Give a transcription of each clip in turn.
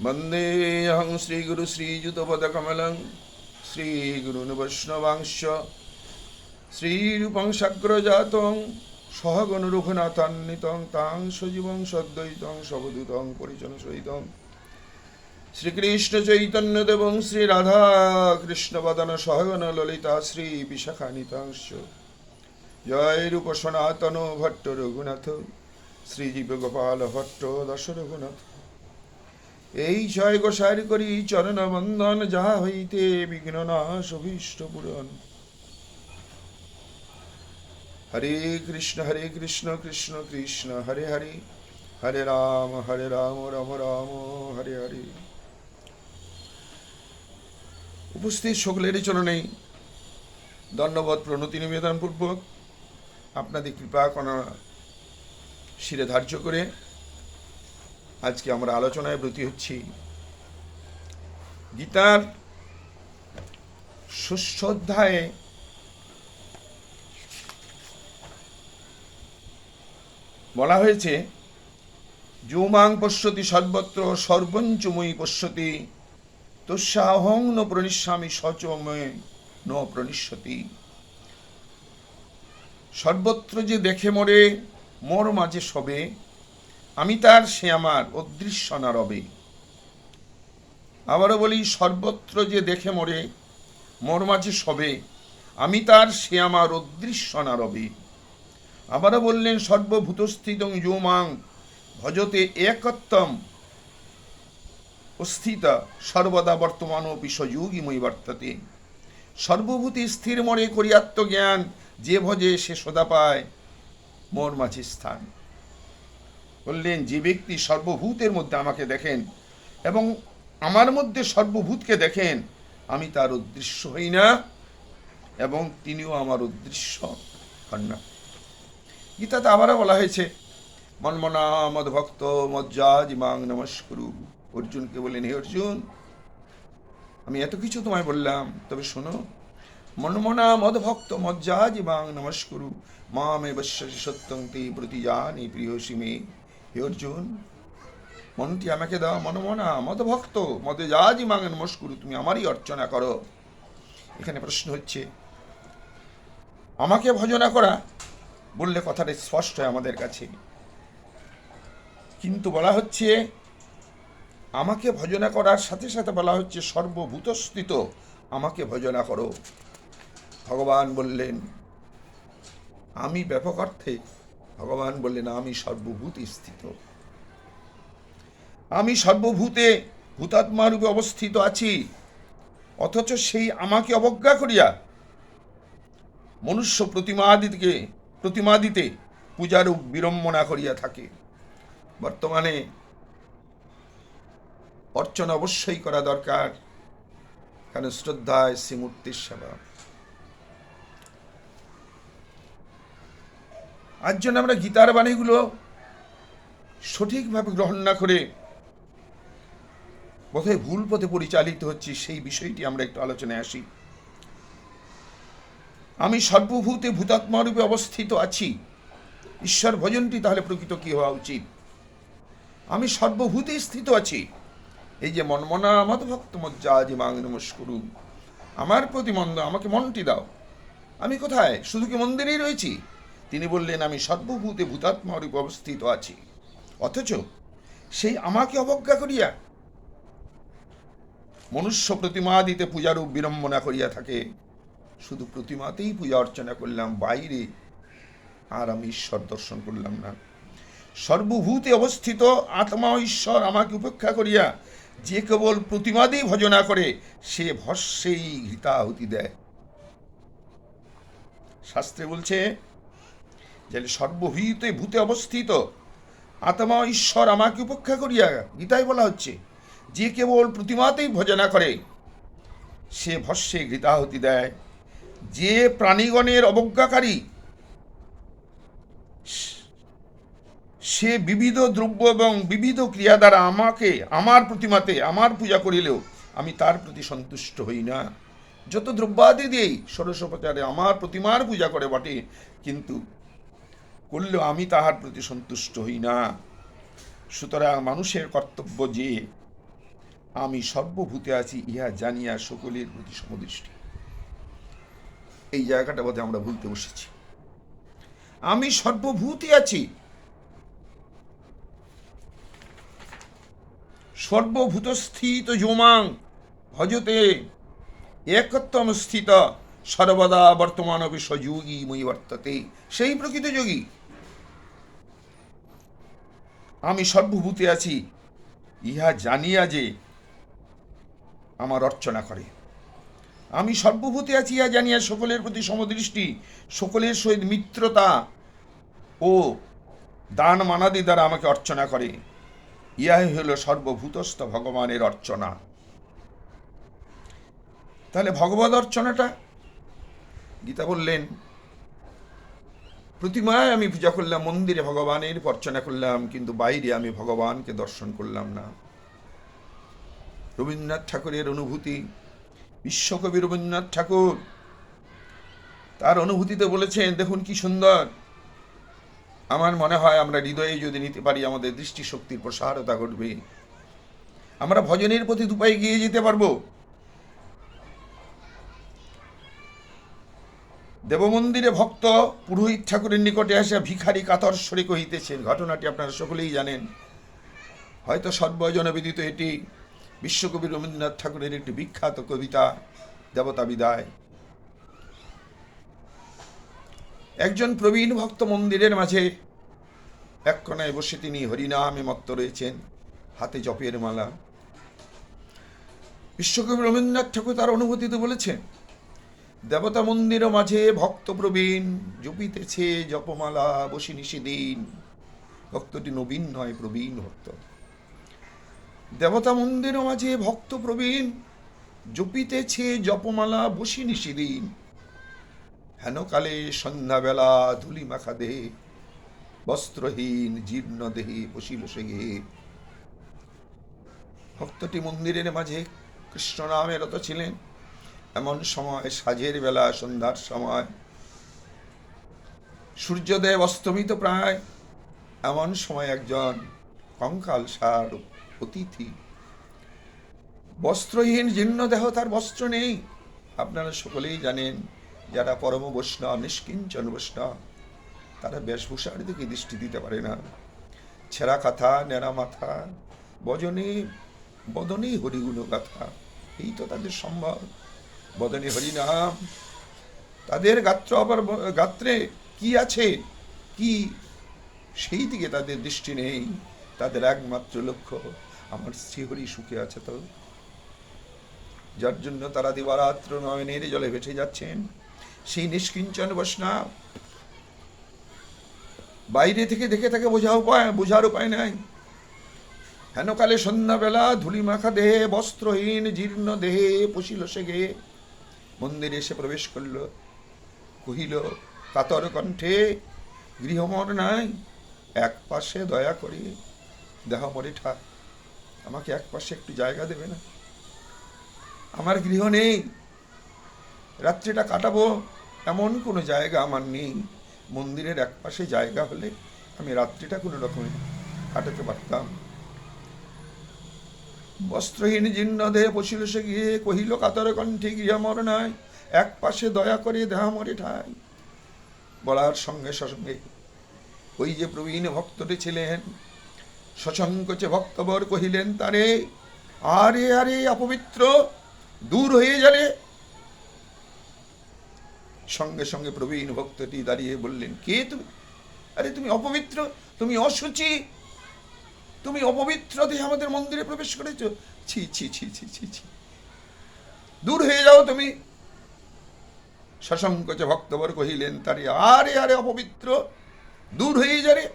वन्देऽहं श्रीगुरुश्रीयुतपदकमलं श्रीगुरून् वैष्णवांश्च श्रीरूपं शक्रजातं सहगणरघुनाथान्वितं तां सजीवं सद्वैतं सवदूतं परिजनसहितं শ্রীকৃষ্ণচৈতন্যদেবং শ্রীরাধাকৃষ্ণবদন সহগণ ললিতা শ্রী বিশাখানিতাংশ জয় রূপ সনাতন ভট্ট রঘুনাথ শ্রীজীব গোপাল ভট্ট দশ রঘুনাথ এই জয় গোসারি করি চরণ বন্ধন, যাহা হইতে বিঘ্ন নাশ, অভীষ্ট পূরণ। হরে কৃষ্ণ হরে কৃষ্ণ কৃষ্ণ কৃষ্ণ, হরে হরে। হরে রাম হরে রাম রাম রাম, হরে হরে। উপস্থিত সকলেরই চরণে দণ্ডবত প্রণতি নিবেদন পূর্বক আপনাদের কৃপা, কণা শিরে ধার্য করে আজকে আমরা আলোচনায় ব্রতী হচ্ছি। গীতার অধ্যায়ে বলা হয়েছে, যৌমাং পশ্যতি সর্বত্র সর্বঞ্চময়ী পশ্যতি তস্যাহং ন প্রণিষ্যামি সচময় ন প্রণিষ্যতি। সর্বত্র যে দেখে মরে, মোর মাঝে সবে আমি তার সে আমার অদৃশ্য না রবে। আবারও বলি, সর্বত্র যে দেখে মরে, মোর মাঝে সবে আমি তার সে আমার অদৃশ্য না রবে। আবারও বললেন, সর্বভূতস্থিত যৌমাং ভজতে একত্তম স্থিত সর্বদা বর্তমান বিশ্বযোগীময়ী বর্ততে। সর্বভূতি স্থির মরে করিয়াত্ম জ্ঞান, যে ভজে সে সদা পায়, মোর মাঝে স্থান। বললেন, যে ব্যক্তি সর্বভূতের মধ্যে আমাকে দেখেন এবং আমার মধ্যে সর্বভূতকে দেখেন, আমি তার উদ্দৃশ্য হই না এবং তিনিও আমার উদ্দৃশ্য হন না। গীতাতে আবারও বলা হয়েছে মনমনা মদ ভক্ত মজ্জাজ মাং নমস্কুরু। অর্জুনকে বললেন, হে অর্জুন, আমি এত কিছু তোমায় বললাম, তবে শোনো মনমনা মদ ভক্ত মজ্জাজ মাং নমস্কুরু মা মে বশ্যসি সত্যং তে প্রতি জানি প্রিয়সী মে। হে অর্জুন মনটি আমাকে দাও, মনমনা মদ ভক্ত মদে যাজি মাং নমস্কুরু তুমি আমারই অর্চনা করো। এখানে প্রশ্ন হচ্ছে, আমাকে ভজনা করা বললে কথাটা স্পষ্ট হয় আমাদের কাছে। কিন্তু বলা হচ্ছে, আমাকে ভজনা করার সাথে সাথে বলা হচ্ছে, সর্বভূতস্থিত, আমাকে ভজনা করো। ভগবান বললেন, আমি ব্যাপক অর্থে ভগবান বললেন, আমি সর্বভূতে স্থিত। আমি সর্বভূতে ভূতাত্মা রূপে অবস্থিত আছি, অথচ সেই আমাকে অবজ্ঞা করিয়া মনুষ্য প্রতিমাদিকে প্রতিমাদিতে পূজারূপ বিড়ম্বনা করিয়া থাকে। বর্তমানে অর্চনা অবশ্যই করা দরকার। কারণ শ্রদ্ধায় শ্রীমূর্তির সেবা। আজ জন্য আমরা গীতার বাণীগুলো সঠিকভাবে গ্রহণ না করে বোধহয় ভুল পথে পরিচালিত হচ্ছি, সেই বিষয়টি আমরা একটু আলোচনায় আসি। আমি সর্বভূতে ভূতাত্মা রূপে অবস্থিত আছি। ঈশ্বর ভজনটি তাহলে প্রকৃত কি হওয়া উচিত? আমি সর্বভূতে স্থিত আছি। এই যে মনমনা মত ভক্ত মজ্জা, যে মাং নমস্কুরু আমার প্রতি মন্দ আমাকে মনটি দাও। আমি কোথায়? শুধু কি মন্দিরেই রয়েছি? তিনি বললেন, আমি সর্বভূতে ভূতাত্মা রূপে অবস্থিত আছি। অথচ সেই আমাকে অবজ্ঞা করিয়া মনুষ্য প্রতিমা দিতে পূজারূপ বিড়ম্বনা করিয়া থাকে। শুধু প্রতিমাতেই পূজা অর্চনা করলাম, বাইরে আর আমি ঈশ্বর দর্শন করলাম না। সর্বভূতে অবস্থিত আত্মা ঈশ্বর আমাকে উপেক্ষা করিয়া যে কেবল প্রতিমাদেই ভজনা করে, সে ভস্যেই ঘৃতাহুতি দেয়। শাস্ত্রে বলছে যে সর্বভূতে ভূতে অবস্থিত। আত্মা ঈশ্বর আমাকে উপেক্ষা করিয়া গীতায় বলা হচ্ছে, যে কেবল প্রতিমাতেই ভজনা করে, সে ভস্যে ঘৃতাহুতি দেয়। যে প্রাণীগণের অবজ্ঞাকারী, সে বিবিধ দ্রব্য এবং বিবিধ ক্রিয়া দ্বারা আমাকে, আমার প্রতিমাতে, আমার পূজা করিলেও আমি তার প্রতি সন্তুষ্ট হই না। যত দ্রব্যাদি দিয়েই ষোড়শোপচারে আমার প্রতিমার পূজা করে বটে, কিন্তু করলেও আমি তাহার প্রতি সন্তুষ্ট হই না। সুতরাং মানুষের কর্তব্য যে, আমি সর্বভূতে আছি, ইহা জানিয়া সকলের প্রতি সমদৃষ্টি। এই জায়গাটা বোধহয় আমরা ভুলতে বসেছি। আমি সর্বভূতে আছি। সর্বভূতস্থিত যোমাং ভজতে একত্বম স্থিত সর্বদা বর্তমান বিশ্বযোগী মই বর্ততে সেই প্রকৃত যোগী। আমি সর্বভূতে আছি। ইহা জানিয়া যে আমার অর্চনা করে। আমি সর্বভূতে আছি ইহা জানিয়া সকলের প্রতি সমদৃষ্টি, সকলের সহিত মিত্রতা ও দান মানাদি দ্বারা আমাকে অর্চনা করে। ইহাই হল সর্বভূতস্থ ভগবানের অর্চনা। তাহলে ভগবত অর্চনাটা? গীতা বললেন প্রতিমায় আমি পূজা করলাম, মন্দিরে ভগবানের অর্চনা করলাম, কিন্তু বাইরে আমি ভগবানকে দর্শন করলাম না। রবীন্দ্রনাথ ঠাকুরের অনুভূতি, বিশ্বকবি রবীন্দ্রনাথ ঠাকুর তার অনুভূতিতে বলেছেন, দেখুন কি সুন্দর। আমার মনে হয় আমরা হৃদয়ে যদি নিতে পারি, আমাদের দৃষ্টিশক্তির প্রসারতা ঘটবে। আমরা ভজনের প্রতি দুপায়ে গিয়ে যেতে পারব। দেবমন্দিরে ভক্ত পুরোহিত ঠাকুরের নিকটে আসিয়া ভিখারি কাতর স্বরে কহিতেছেন ঘটনাটি আপনারা সকলেই জানেন। হয়তো সর্বজন বিদিত এটি বিশ্বকবি রবীন্দ্রনাথ ঠাকুরের একটি বিখ্যাত কবিতা, দেবতা বিদায়। একজন প্রবীণ ভক্ত মন্দিরের মাঝে এক কোনায় বসে তিনি হরিনামে মত্ত রয়েছেন, হাতে জপের মালা। বিশ্বকবি রবীন্দ্রনাথ ঠাকুর তার অনুভূতিতে বলেছেন দেবতা মন্দির মাঝে ভক্ত প্রবীণ জপিতেছে জপমালা, বসি নিষেদিন ভক্তটি নবীন নয়, প্রবীণ ভক্ত। দেবতা মন্দির মাঝে ভক্ত প্রবীণ জপিতেছে জপমালা, বসি নিষেদিন হেনকালে সন্ধ্যাবেলা ধুলি মাখা দেহে বস্ত্রহীন জীর্ণ দেহে বসিল সে ভক্তটি মন্দিরের মাঝে কৃষ্ণ নামে রত ছিলেন। এমন সময়, সাজের বেলা, সন্ধ্যার সময়। সূর্যদেব অস্তমিত প্রায়। এমন সময় একজন কঙ্কাল সার অতিথি। বস্ত্রহীন জীর্ণ দেহ তার বস্ত্র নেই। আপনারা সকলেই জানেন, যারা পরম বৈষ্ণব, নিষ্কিঞ্চন বৈষ্ণব, তারা বেশভূষার দিকে দৃষ্টি দিতে পারে না। ছেঁড়া কাথা নেড়া মাথা, বজনে, বদনে হরিগুণ গাথা এই তো তাদের সম্ভব বদনে হরিনাম। তাদের গাত্র আবার গাত্রে কি আছে? কি? সেই দিকে তাদের দৃষ্টি নেই। তাদের একমাত্র লক্ষ্য, আমার শ্রীহরি সুখে আছে তো। যার জন্য তারা দিবারাত্র নয়নের জলে ভেসে যাচ্ছেন। সেই নিষ্কিঞ্চন বৈষ্ণব বাইরে থেকে দেখে তাকে বোঝা উপায়, বোঝার উপায় নাই। হেনকালে সন্ধ্যাবেলা ধুলি মাখা দেহে, বস্ত্রহীন জীর্ণ দেহে পশিল সে গে মন্দিরে এসে প্রবেশ করল। কহিল কাতর কণ্ঠে গৃহমর নাই। এক পাশে দয়া করে, দেহ মরে ঠাক আমাকে এক পাশে একটু জায়গা দেবে না। আমার গৃহ নেই। রাত্রিটা কাটাবো। এমন কোনো জায়গা আমার নেই। মন্দিরের এক পাশে জায়গা হলে আমি রাত্রিটা কোনো রকমে কাটাতে পারতাম। বস্ত্রহীন জীর্ণ দেহে বসিল সে গিয়ে কহিল, কাতর কণ্ঠে গৃহমর নয় এক পাশে দয়া করে দেহা মরে ঠাই। বলার সঙ্গে সঙ্গে ওই যে প্রবীণ ভক্তটি ছিলেন সসংকোচে ভক্তবর কহিলেন, তারে, আরে আরে, অপবিত্র, দূর হয়ে যাবে সঙ্গে সঙ্গে প্রবীণ ভক্তটি দাঁড়িয়ে বললেন, কে তুমি? আরে, তুমি অপবিত্র, তুমি অসুচি তুমি অপবিত্র দেহে আমাদের মন্দিরে প্রবেশ করেছ। ছি ছি ছি ছি ছি ছি। দূর হয়ে যাও তুমি। সসংকোচে ভক্তবর কহিলেন, তারে আরে আরে অপবিত্র, দূর হয়ে যারে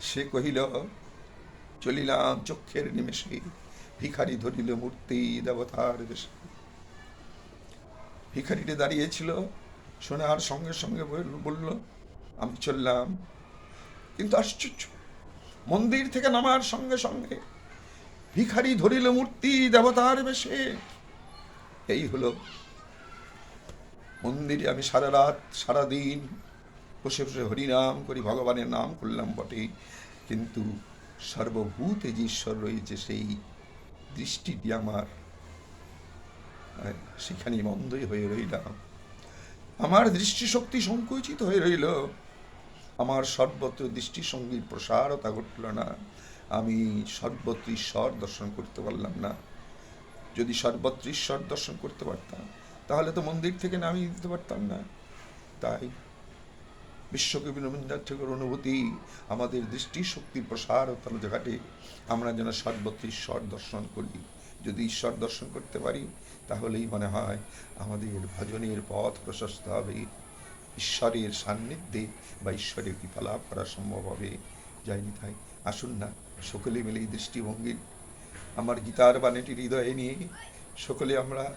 সে কহিল, চলিলাম চক্ষের নিমেষে, ভিখারি ধরিল মূর্তি দেবতার বেশে ভিখারিটি দাঁড়িয়েছিল, শোনার সঙ্গে সঙ্গে বল- বলল, আমি চললাম। কিন্তু আশ্চর্য মন্দির থেকে নামার সঙ্গে সঙ্গে ভিখারি ধরিল মূর্তি দেবতার বেশে। এই হলো মন্দিরে আমি সারা রাত, সারা দিন বসে বসে হরিনাম করি, ভগবানের নাম করলাম বটে। কিন্তু সর্বভূতে যে ঈশ্বর রয়েছে, সেই দৃষ্টিটি আমার সেখানে মন্দই হয়ে রইলাম আমার দৃষ্টিশক্তি সংকুচিত হয়ে রইল। আমার সর্বত্র দৃষ্টি দৃষ্টিসঙ্গীর প্রসারতা ঘটল না। আমি সর্বত্র ঈশ্বর দর্শন করতে পারলাম না। যদি সর্বত্র ঈশ্বর দর্শন করতে পারতাম, তাহলে তো মন্দির থেকে নামিয়ে দিতে পারতাম না। তাই বিশ্বকবি রবীন্দ্রনাথ ঠাকুর অনুভূতি, আমাদের দৃষ্টি দৃষ্টিশক্তির প্রসারতার ঘাটে, আমরা যেন সর্বত্র ঈশ্বর দর্শন করি। যদি ঈশ্বর দর্শন করতে পারি, তাহলেই মনে হয় আমাদের ভজনের পথ প্রশস্ত হবে। ঈশ্বরের সান্নিধ্যে বা ঈশ্বরের কৃপা লাভ করা সম্ভব হবে। যাইনি তাই। আসুন না, সকলে মিলে এই দৃষ্টিভঙ্গি, আমার গীতার বাণীটি হৃদয়ে নিয়ে, সকলে আমরা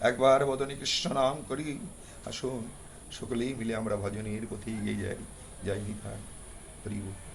একবার বদনে কৃষ্ণ নাম করি। আসুন, সকলেই মিলে আমরা ভজনের পথে এগিয়ে যাই। যাইনি তাই। বল।